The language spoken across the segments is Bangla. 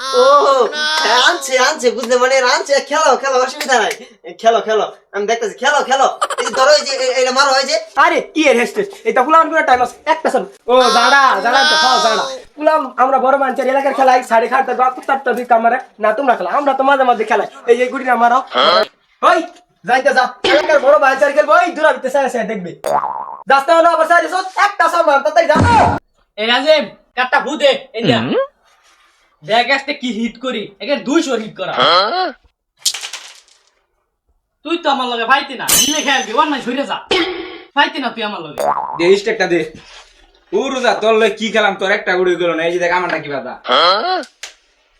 ও হ্যাঁ, আনছে আনছে বুঝলে মানে আনছে খেলো খেলো অসুবিধা নাই। খেলো খেলো আমি দেখতেছি খেলো খেলো। এই ধরো এই যে এটা মারো যে। আরে কি এর হেস্টেস এটা পুলাম করে টাইম আছে একটা সন ও জানা জানা তো হ্যাঁ জানা পুলাম আমরা বড় মানুষের এলাকার খেলাই সাড়ে খাটতে বা কুত্তারটা দিক আমারে না তোমরা খেলা আমরা তো মাঝে মাঝে খেলাই। এই যে গুড়ি না মারো। ওই যাইতে যা। এলাকার বড় মানুষের খেলব ওই দূরা ভিতরে সাইড সাইড দেখবে। যাস্তে হলো আবার সাইড একটা সন মার তাই যা। এই রাজেম কাটটা ভূতে এই দেখ আজকে কি হিট করি? একে দুইশো হিট করা। তুই তো আমার লগে ফাইতি না দিলে খেয়ালবি ওর নাই সরে যা। ফাইতি না তুই আমার লগে। দে স্টেকটা দে। উরুজা তোর লই কি খেলাম? তোর একটা গুড়ি গেল না এই যে দেখ আমারটা কি বাধা।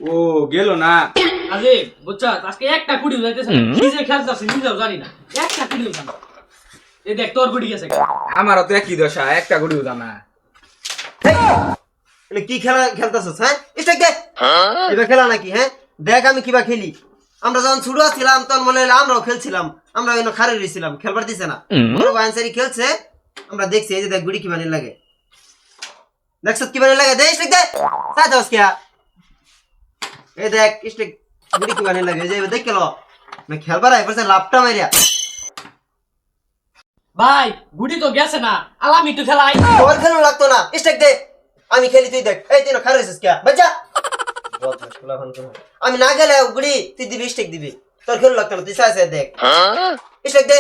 ও গেল না। আজে বুঝছা? আজকে একটা কুড়ি যাইতেছে না। কি যে খেলতে আছে নিজেও জানি না। একটা কুড়ি জানি এই দেখ তোর কুড়ি গেছে। আমারও তো একই দশা একটা গুড়ি না। এটা কি খেলা খেলতেছস হ্যাঁ? এটা কে এটা খেলা নাকি হ্যাঁ? দেখ আমি কিবা খেলি। আমরা যখন ছোট ছিলাম তখন মনে হলো আমরাও খেলছিলাম। আমরা ওই খারে রয়েছিলাম খেলবার দিছে না। বাইনসারি খেলছে আমরা দেখছি এই যে দেখ গুড়ি কি বানিয়ে লাগে। দেখছ কি বানিয়ে লাগে। দেখ স্টিক দে। সাথ দস কিয়া এই দেখ গুড়ি কি বানিয়ে লাগে। এই যে দেখ কেলো না খেলবার আই পড়ছে লাপটা মারিয়া ভাই গুড়ি তো গেছে না। আলাম একটু খেলাই। তোর খেলো লাগতো না। স্টিক দে। আমি খেলি তুই দেখ। এই তুই না খারে রয়েছিস বাচ্চা! আমি না গেলে গুড়ি তুই দিবি স্টিক দিবি। তোর খেলো লাগতো না তুই সাথে দেখ। স্টিক দে।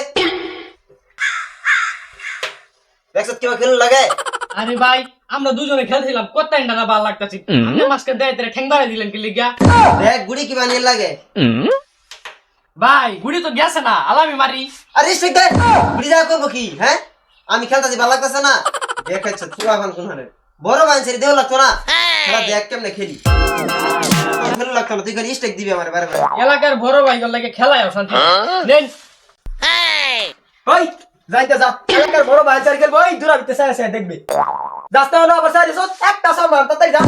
দেখছ কিবা খেলো লাগে? আরে ভাই আমরা দুজনে খেলছিলাম কত টাইমটা না ভালো লাগতাছি? মাসকে দেয় তেরে ঠ্যাং বাড়াই দিলেন কি লিগা? দেখ গুড়ি কি বানিয়ে লাগে? ভাই গুড়ি তো গেছে না আলামি মারি। আরে স্টিক দে। গুড়ি যা করব কি হ্যাঁ? আমি খেলতেছি ভালো লাগতেছে না? দেখাচ্ছ তুই এখন কোন হারে বড় বানছেরি দেহ লাগতো না খেলা দেখ কেমনে খেলি। লাগতো না তুই খালি স্টিক দিবি আমার বারে বারে। এলাকার বড় ভাই লাগে খেলায় শান্তি। নেন। ওই যাইতে যা। এলাকার বড় মানুষের খেলব ওই দূরা ভিতরে সাইড সাইড দেখবে। যাস্তে হলো আবার সাইড একটা সন মার তাই যা।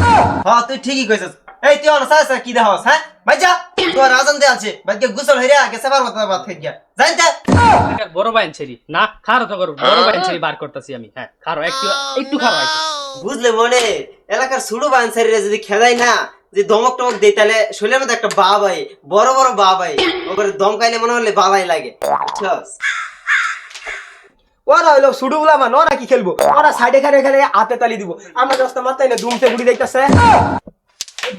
হ্যাঁ তুই ঠিকই কইছিস। এই তুই অন সাসা কি দেহস হ্যাঁ? ভাই যা তোর রাজন দে আছে ভাইকে গুসল হইরা গেছে বার মত বাত গিয়া জানতে এলাকার বড় ভাই ছেড়ি না খারো তো করো। বড় ভাই ছেড়ি বার করতেছি আমি হ্যাঁ খারো একটু একটু খারো একটু। বুঝলে মনে? এলাকার ছোট বানসারিরা যদি খেদাই না যে দমক টমক দেয় তাহলে শরীরের মধ্যে একটা বা ভাই বড় বড় বা ভাই ওপরে দম খাইলে মনে হলে বাবাই লাগে? ওরা হইল সুডুগুলা মান ওরা কি খেলব? ওরা সাইডে খারে খেলে হাতে তালি দিব। আমরা রাস্তা মারতাই না দুমতে গুড়ি দেখতেছে।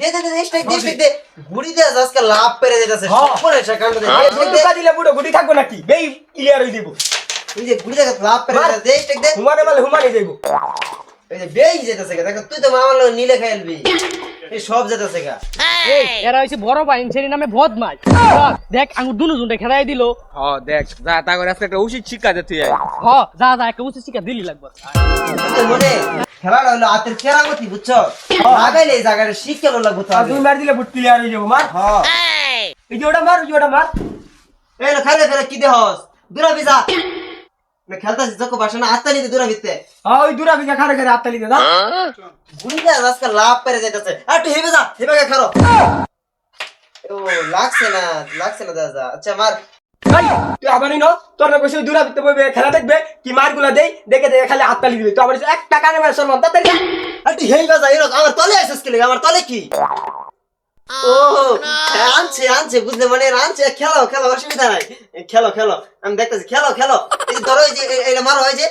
দে দে দে দে দে দে। গুড়ি দে আজকে লাভ পেরে দিতেছে। পরে সে কাণ্ড দে স্ট্রাইক দে। দিলে বুড়ো গুড়ি থাকব নাকি? বেই ক্লিয়ার দিব এই যে গুড়ি দে লাভ পেরে দে দে। হুমানে মালে হুমানে যাইব। এই যে বেই যেতেছে গা দেখো তুই তো মামার লগে নীলে খাইলবি এই সব যেতেছে গা। এই! এরা হইছে বড় ভাই ছেড়ি নামে বদমাই দেখ আঙ্গুর দুনু জুনটা খেলাই দিল। হ দেখ যা তা করে আজকে একটা উচিত শিক্ষা দে তুই। হ যা যা একটা উচিত শিক্ষা দিলি লাগবে। মনে খেলাটা হলো হাতের কেরামতি বুঝছ? লাগাইলে এই জায়গাটা শিখে লাগবো তো আর মার দিলে বুট ক্লিয়ার হয়ে যাব মার। হ্যাঁ এই! যে ওটা মার ওই যে ওটা মার। এই লো খাইলে ফেলে কি দেহস? দূরা বিজা খেলতাছি চোখ বাসা না আত্মালি দে দূরা বিতে হ্যাঁ ওই দূরা বিঘা খারে খারে হাততালি দে না গুড়ি দে আজকে লাভ পেরে যাইতেছে। আর একটু হেবে যা হেবে গা খারো ও লাগছে না লাগছে না দাদা। আচ্ছা মার। তুই আবার নিনো তোর না দূরা বইবে খেলা দেখবে কি মারগুলা দেই দেখে দেখে খালি হাততালি দিবি। তুই আবার এক টাকা নেবে সলমান তাড়াতাড়ি আর একটু হেবে যা এরকম আমার তলে কি আমার তলে কি? ও আনছে আনছে বুঝলে? মানে আনছে খেলো খেলো অসুবিধা নাই। খেলো খেলো আমি দেখতেছি খেলো খেলো। এই ধরো এই যে এটা মারো এই যে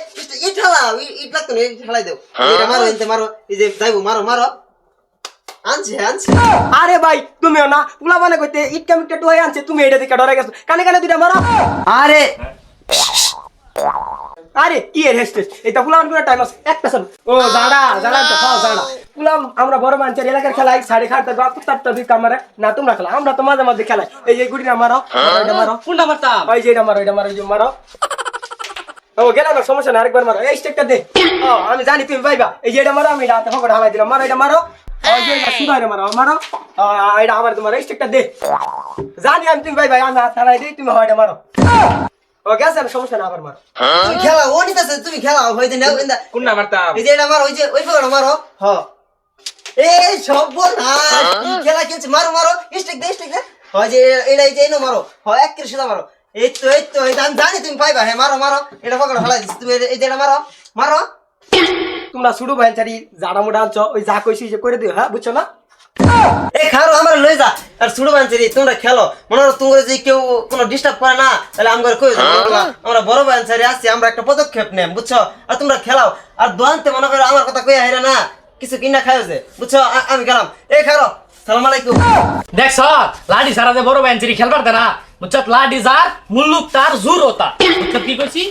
ইট ঠেলা ইট লাগতো না ইট ঠেলাই দেও। এটা মারো এনতে মারো এই যে যাইবো মারো মারো। আনছে আনছে। আরে ভাই তুমিও না পুলা মানে কইতে ইট কামিটা টুহাই আনছে তুমি এটা দিকে ডরে গেছো। কানে কানে দুইটা মারো। আরে! আরে কি এর হেস্টেস এটা পুলাম করে টাইম আছে। একটা সব ও জানা জানা তো হ্যাঁ জানা পুলাম আমরা বড় মানুষের এলাকার খেলাই সাড়ে খাটতে বা কুত্তারটা দিক আমারে না তোমরা খেলা। আমরা তো মাঝে মাঝে খেলাই। এই যে গুড়ি না মারো এটা মারো। কোনটা মারতাম? ওই যে এটা মারো এটা মারো যে মারো। ও গেলাম না সমস্যা না আরেকবার মারো। এই স্টেকটা দে। ও আমি জানি তুমি পাইবা। এই যে এটা মারো আমি রাতে ফকড় হালাই দিলাম। মারো এটা মারো। ওই যে এটা সুদাই মারো মারো। এটা আমার তোমার এই স্টেকটা দে। জানি আমি তুমি পাইবা আমি হাত হারাই দিই তুমি হয় এটা মারো। ও গেছে না সমস্যা না আবার মারো। তুমি খেলা ও নিতেছে তুমি খেলা হইতে নাও ইন্দা কোনটা মারতাম এই যে এটা মারো ওই যে ওই পকড় মারো। হ। এই সব না কি খেলা খেলছে? মারো মারো স্টিক দে স্টিক দে। হয় যে এটা এই যে এই মারো। হয় এক করে মারো। এই তো এই তো আমি জানি তুমি পাইবা। হ্যাঁ মারো মারো এটা পকড় ফেলাই দিচ্ছি। তুমি এই যে এটা মারো মারো। তোমরা শুরু ভাই চারি জাড়া মোটা আনছো ওই যা কইছি যে করে দিও হ্যাঁ বুঝছ না? এই খারো আমার লই যা। আর ছোট বাঞ্চারি তোমরা খেলো। মনে করো তোমরা যদি কেউ কোনো ডিস্টার্ব করে না তাহলে আমার কই আমরা বড় বাঞ্চারি আসছি আমরা একটা পদক্ষেপ নেম বুঝছ? আর তোমরা খেলাও। আর দোয়ান্তে মনে করো আমার কথা কই হাইরা না। কিছু কিনা খাইও যে বুঝছ? আমি গেলাম। এই খারো সালাম আলাইকুম। দেখছ লাডি সারা যে বড় বেঞ্চেরি খেলবার না। বুঝছত লাডি যার মুল্লুক তার জোর হতা কি কইছি?